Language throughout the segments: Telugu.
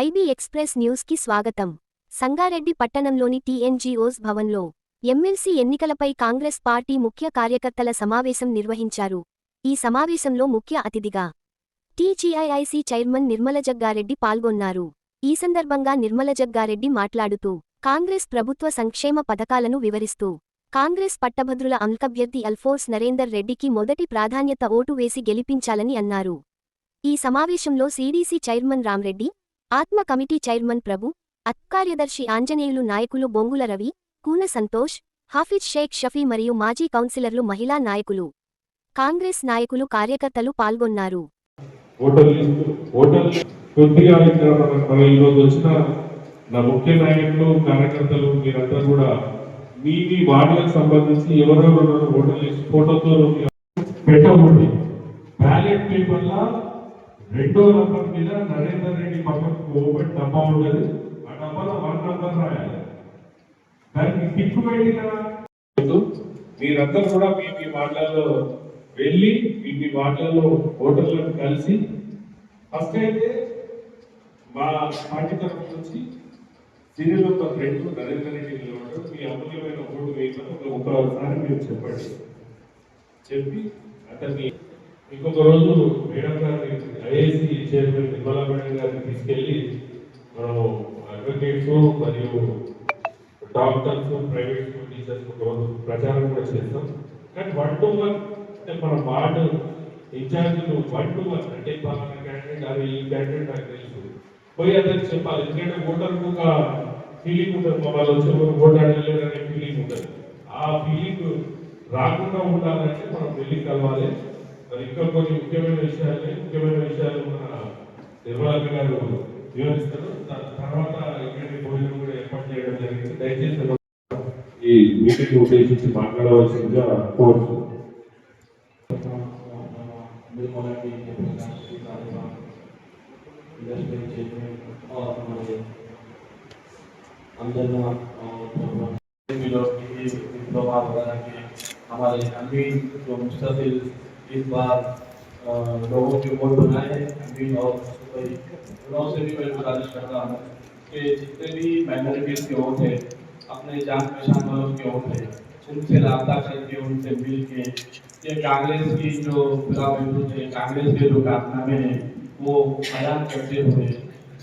ఐబీ ఎక్స్ప్రెస్ న్యూస్కి స్వాగతం. సంగారెడ్డి పట్టణంలోని టీఎన్జీఓస్ భవన్లో ఎమ్మెల్సీ ఎన్నికలపై కాంగ్రెస్ పార్టీ ముఖ్య కార్యకర్తల సమావేశం నిర్వహించారు. ఈ సమావేశంలో ముఖ్య అతిథిగా టీజీఐఐసీ చైర్మన్ నిర్మల జగ్గారెడ్డి పాల్గొన్నారు. ఈ సందర్భంగా నిర్మల జగ్గారెడ్డి మాట్లాడుతూ కాంగ్రెస్ ప్రభుత్వ సంక్షేమ పథకాలను వివరిస్తూ కాంగ్రెస్ పట్టభద్రుల అంకభ్యర్థి అల్ఫోర్స్ నరేందర్ రెడ్డికి మొదటి ప్రాధాన్యత ఓటు వేసి గెలిపించాలని అన్నారు. ఈ సమావేశంలో CDC chairman Ramreddy ATMA committee chairman Prabhu అత్కార్యదర్శి Anjaneyulu నాయకులు బొంగుల రవి కూన సంతోష్ హాఫిజ్ షేక్ షఫీ మరియు మాజీ కౌన్సిలర్లు మహిళా నాయకులు. కాంగ్రెస్ నాయకులు కార్యకర్తలు పాల్గొన్నారు. నా ముఖ్య నాయకులు కార్యకర్తలు మీరంతా కూడా మీ మీ వార్డులకు సంబంధించి ఎవరెవరు ఓటర్ లిస్ట్ ఫోటోతో పెట్టకూడదు బ్యాలెట్ పేపర్ల రెండో నంబర్ మీద నరేందర్ రెడ్డి పక్కకు ఓపెన్ డబ్బా ఉండదు. ఆ డబ్బాలో వన్ నంబర్ రాయాలి. దానికి టిక్ కదా. మీరందరూ కూడా మీ మీ వార్డులలో వెళ్ళి మీ మీ వార్డులలో ఓటర్లను కలిసి ఫస్ట్ అయితే మా పార్టీ తరఫు నుంచి సీనియర్ నెంబర్ రెండు నరేందర్ రెడ్డి నిలబడ్డారు. మీ అమూల్యమైన ఓటు వేయమని ఒక- ఒకసారి మీరు చెప్పండి. చెప్పి అతన్ని ఇంకొక రోజు మేడం గారిని ఐఏసీ చైర్మన్ నిర్మలా మేడం గారిని తీసుకెళ్ళి మనము అడ్వకేట్స్ మరియు డాక్టర్స్ ప్రైవేట్ స్కూల్ టీచర్స్ ఒక రోజు ప్రచారం కూడా చేస్తాం. కానీ వన్ టు వన్ అంటే మన వార్డు ఇన్ఛార్జీలు వన్ టు వన్ అంటే పలానా క్యాండిడేట్ అది ఈ క్యాండిడేట్ నాకు తెలుసు. పోయి అతనికి చెప్పాలి. ఎందుకంటే ఓటర్కు ఒక ఫీలింగ్ ఉంటుంది. మా వాళ్ళు వచ్చే ఓటు అడగలేదు అనే ఫీలింగ్ ఉంటుంది. ఆ ఫీలింగ్ రాకుండా ఉండాలంటే మనం వెళ్ళి కలవాలి. మరి ఇంకా కొన్ని ముఖ్యమైన విషయాలు ముఖ్యమైన విషయాలు మన నిర్మలాక గారు వివరిస్తారు దాని తర్వాత ఇక్కడ భోజనం కూడా ఏర్పాటు చేయడం జరిగింది దయచేసి ఈ మీటింగ్ ఉద్దేశించి మాట్లాడవలసిందిగా కోరుతున్నాను निर्मला की प्रकाश कार्यक्रम इंडस्ट्रियल चेयरमैन और हमारे अंजना और मिलों की डिप्लोमा वगैरह के हमारे अमीन जो मुस्तफिल इस बार लोगों के वोट बनाए हैं अमीन और भाई उनों से भी मैं गुजारिश करता हूँ कि जितने भी माइनॉरिटीज के वोट है अपने जान पहचान वालों के वोट है उनसे रब्ता करके उनसे मिल के, ये कांग्रेस की जो खुला महसूस है कांग्रेस के जो कारनामे हैं, वो बयान करते हुए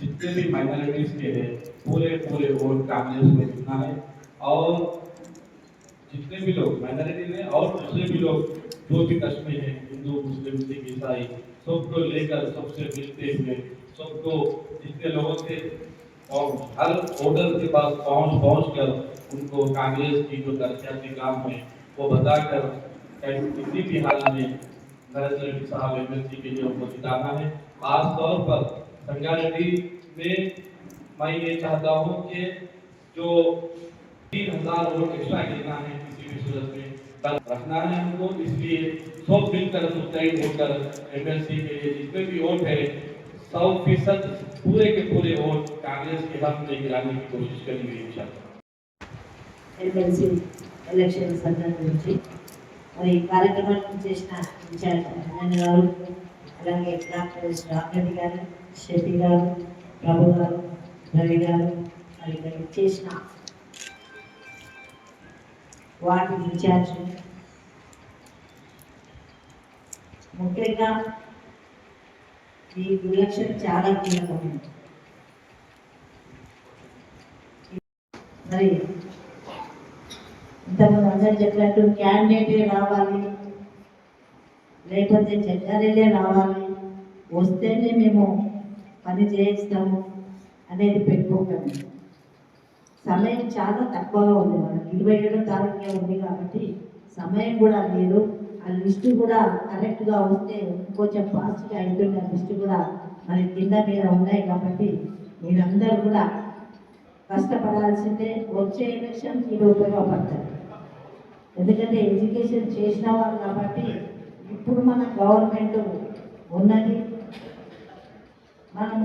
जितने भी माइनॉरिटीज के हैं पूरे पूरे वोट कांग्रेस को जितना है और जितने भी लोग माइनॉरिटी ने और दूसरे भी लोग जो भी कश्मीर है, हिंदू, मुस्लिम, सिख, ईसाई, सबको लेकर, सबसे मिलते हुए, सबको जितने लोगों से और हर वोटर के पास पहुँच पहुँच कर उनको कांग्रेस की जो तरक्याती काम है, वो बताकर किसी भी हाल में नरेंद्र रेड्डी साहब एमएलसी के लिए उनको जिताना है। खास तौर पर संगारेड्डी में मैं ये चाहता हूँ कि जो तीन हज़ार वोट एक्स्ट्रा गिरना है किसी भी सूरत में रखना है हमको इसलिए सब मिलकर मुस्तैद होकर एमएलसी के लिए जितने भी वोट है सौ फीसद पूरे के पूरे वोट कांग्रेस के हक में गिराने की कोशिश करेंगे इंशाल्लाह ఎమ్మెల్సీ ఎలక్షన్ సందర్భించి మరి ఈ కార్యక్రమాన్ని చేసిన ఇన్ఛార్జ్ అంజన్ గారు అలాగే డాక్టర్ రాకెట్ గారు షెట్టి గారు ప్రభు గారు రవి గారు మరి ఇక్కడ చేసిన వార్డు ఇన్ఛార్జ్ ముఖ్యంగా ఈ ఎలక్షన్ చాలా కీలకమైనది. మరి ఇంతకుముందు అందరూ చెప్పినట్టు క్యాండిడేటే రావాలి లేకపోతే జడ్జారీలే రావాలి వస్తేనే మేము పని చేయిస్తాము అనేది పెట్టుకోకండి. సమయం చాలా తక్కువగా ఉంది మనకి ఇరవై ఏడో తారీఖునే ఉంది కాబట్టి సమయం కూడా లేదు. ఆ లిస్టు కూడా కరెక్ట్గా వస్తే కొంచెం ఫాస్ట్గా అయిపోయింది ఆ లిస్టు కూడా మరి కింద మీద ఉన్నాయి కాబట్టి మీరందరూ కూడా కష్టపడాల్సిందే. వచ్చే ఎలక్షన్ మీరు ఉపయోగపడతారు ఎందుకంటే ఎడ్యుకేషన్ చేసిన వాళ్ళు కాబట్టి ఇప్పుడు మన గవర్నమెంట్ ఉన్నది. మనం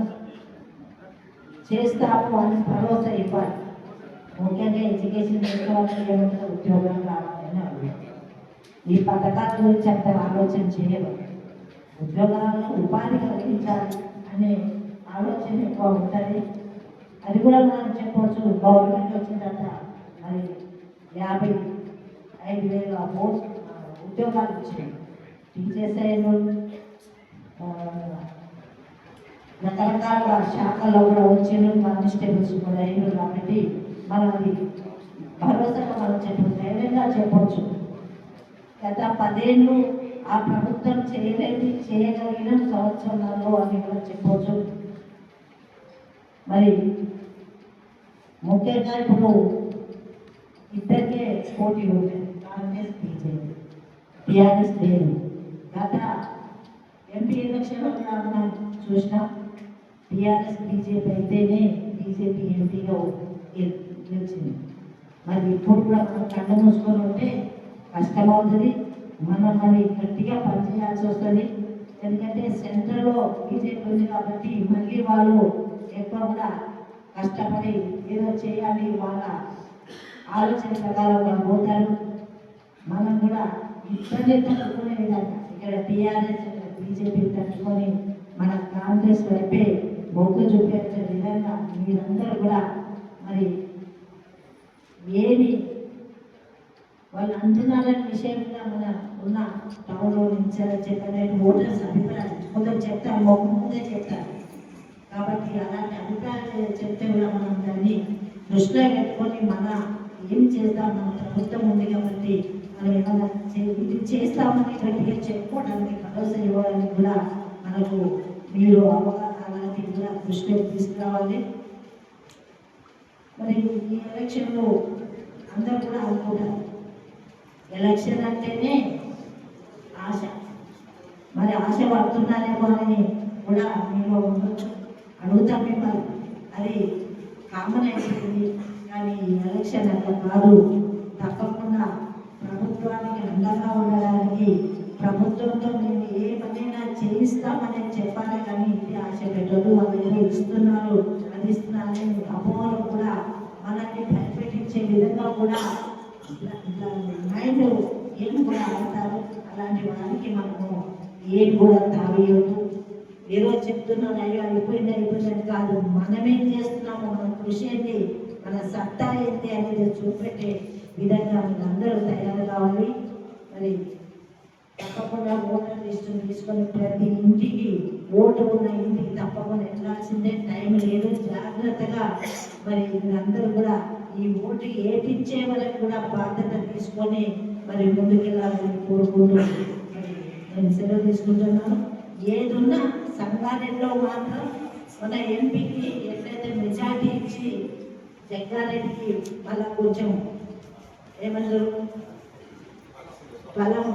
చేస్తాము అని భరోసా ఇవ్వాలి. ముఖ్యంగా ఎడ్యుకేషన్ వాళ్ళకి ఏమంటే ఉద్యోగం రావాలని ఈ పథకాల గురించి అంత ఆలోచన చేయరు. ఉద్యోగాలను ఉపాధి కలిగించాలి అనే ఆలోచన ఎక్కువ ఉంటుంది. అది కూడా మనం చెప్పవచ్చు గవర్నమెంట్ వచ్చిన తర్వాత మరి యాభై ఐదు వేల పోస్ట్ ఉద్యోగాలు వచ్చినాయి. టీచర్స్ అయిన రకరకాల శాఖల్లో కూడా వచ్చిన కానిస్టేబుల్స్ కూడా అయిన కాబట్టి మనం అది భరోసాగా మనం చెప్పచ్చు ధైర్యంగా చెప్పవచ్చు గత పదేళ్ళు ఆ ప్రభుత్వం చేయలేని చేయగలిగిన సంవత్సరాల్లో అని కూడా చెప్పవచ్చు మరి ముఖ్యంగా ఇప్పుడు ఇద్దరికే పోటీ ఉంటాయి కాంగ్రెస్ బీజేపీ. టీఆర్ఎస్ లేదు. గత ఎంపీ ఎలక్షన్లో కూడా మనం చూసినాం టీఆర్ఎస్ బీజేపీ అయితేనే బీజేపీ ఎంపీగా గెలిచింది మరి ఇప్పుడు కూడా మనం కళ్ళ మూసుకొని ఉంటే కష్టమవుతుంది మనం మరి గట్టిగా పనిచేయాల్సి వస్తుంది. ఎందుకంటే సెంటర్లో బీజేపీ ఉంది కాబట్టి మళ్ళీ వాళ్ళు ఎక్కువ కూడా కష్టపడి ఏదో చేయాలి వాళ్ళ ఆలోచన ప్రకారం వాళ్ళు పోతారు. మనం కూడా ఇబ్బంది తట్టుకునే విధంగా ఇక్కడ టీఆర్ఎస్ బీజేపీ తట్టుకొని మన కాంగ్రెస్ వైపే మొగ్గు చూపించే విధంగా మీరందరూ కూడా మరి ఏమి వాళ్ళు అంటున్నారనే విషయంలో మన ఉన్న టౌన్లో నుంచి చెప్పిన ఓటర్స్ అభిప్రాయాలు కొందరు చెప్తారు మొక్క ముందే చెప్తారు. కాబట్టి అలాంటి అభిప్రాయాలు చెప్తే కూడా మనం దాన్ని దృష్టిలో పెట్టుకొని మన ఏం చేద్దాం మన ప్రభుత్వం ఉంది కాబట్టి మనం ఏమైనా ఇది చేస్తామని గట్టిగా చెప్పుకోవడానికి భరోసా ఇవ్వడానికి కూడా మనకు మీరు అవగాహన అలాంటివి కూడా దృష్టిలో తీసుకురావాలి. మరి ఈ ఎలక్షన్లో అందరూ కూడా అనుకుంటారు ఎలక్షన్ అంటేనే ఆశ. మరి ఆశ పడుతున్నారేమో అని కూడా మేము ఉండొచ్చు. అడుగుతాం మిమ్మల్ని. అది కామన్ అయిపోయింది. కానీ ఎలక్షన్ అట్లా కాదు. తప్పకుండా ప్రభుత్వానికి అండగా ఉండడానికి ప్రభుత్వంతో మేము ఏ చేయిస్తామని చెప్పాలి కానీ ఇది ఆశ పెట్టదు. వాళ్ళు ఏదో ఇస్తున్నారు? అందిస్తున్నారని అపోహలు కూడా మనల్ని భయపెట్టించే విధంగా కూడా మైండ్ ఏం కూడా ఆడతారు అలాంటి వారికి మనము ఏం కూడా తావేయద్దు ఏదో చెప్తున్నాను అయ్యో అయిపోయింది అయిపోయిందని కాదు. మనమేం చేస్తున్నాము మన కృషి ఏంటి మన సత్తా ఏంటి అనేది చూపెట్టే విధంగా మీరు అందరూ తయారు కావాలి. మరి తప్పకుండా ఓటర్ లిస్టు తీసుకొని ప్రతి ఇంటికి ఓటు ఉన్న ఇంటికి తప్పకుండా వెళ్ళాల్సిందే టైం లేదు. జాగ్రత్తగా మరి మీరందరూ కూడా ఈ ఓటు ఏపించే వరకు కూడా బాధ్యత తీసుకొని మరి ముందుకెళ్ళాలని కోరుకుంటూ మరి నేను సెలవు తీసుకుంటున్నాను. ఏదున్నా సంగారెడ్డిలో మాత్రం మన ఎంపీకి ఎట్లయితే మెజార్టీ ఇచ్చి జగ్గారెడ్డికి మళ్ళా కొంచెం ఏమంటారు? బలం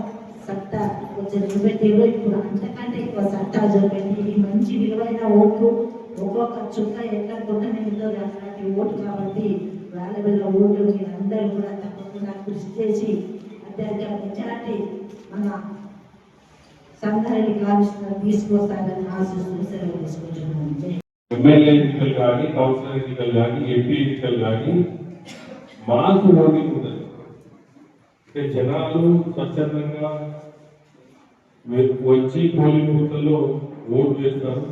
సత్తా కొంచెం చూపెట్టేవో ఇప్పుడు అంతకంటే ఎక్కువ సత్తా చూపెట్టి ఈ మంచి విలువైన ఓట్లు ఒక్కొక్క చుక్క ఎక్కడ నేను అలాంటి ఓటు కాబట్టి వాల్యుబుల్ ఓట్లు మీరందరూ కూడా తప్పకుండా కృషి చేసి అత్యంత మెజార్టీ మన సంఘాన్ని కాలుష్యం తీసుకొస్తారని ఆశిస్తూ సెలవు తీసుకుంటున్నాను. ఎమ్మెల్యే ఎన్నికలు కానీ కౌన్సిలర్ ఎన్నికలు కానీ ఎంపీ ఎన్నికలు కానీ మాకు ఓటింగ్ ఉండదు జనాలు స్వచ్ఛందంగా వచ్చి పోలింగ్ బూత్లలో ఓటు వేస్తారు.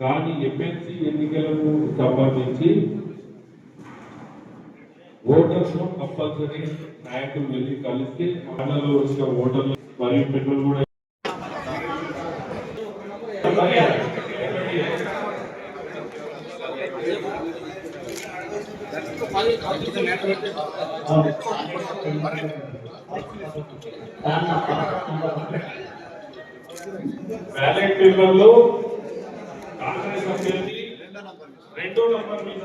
కానీ ఎమ్మెల్సీ ఎన్నికలకు సంబంధించి ఓటర్స్ కంపల్సరీ నాయకులు వెళ్ళి కలిస్తే మండలంలో వచ్చిన ఓటర్లు మరియు పెట్రోల్ కూడా బ్యాలెట్ పేపర్లో కాంగ్రెస్ అభ్యర్థి రెండో నంబర్ మీద.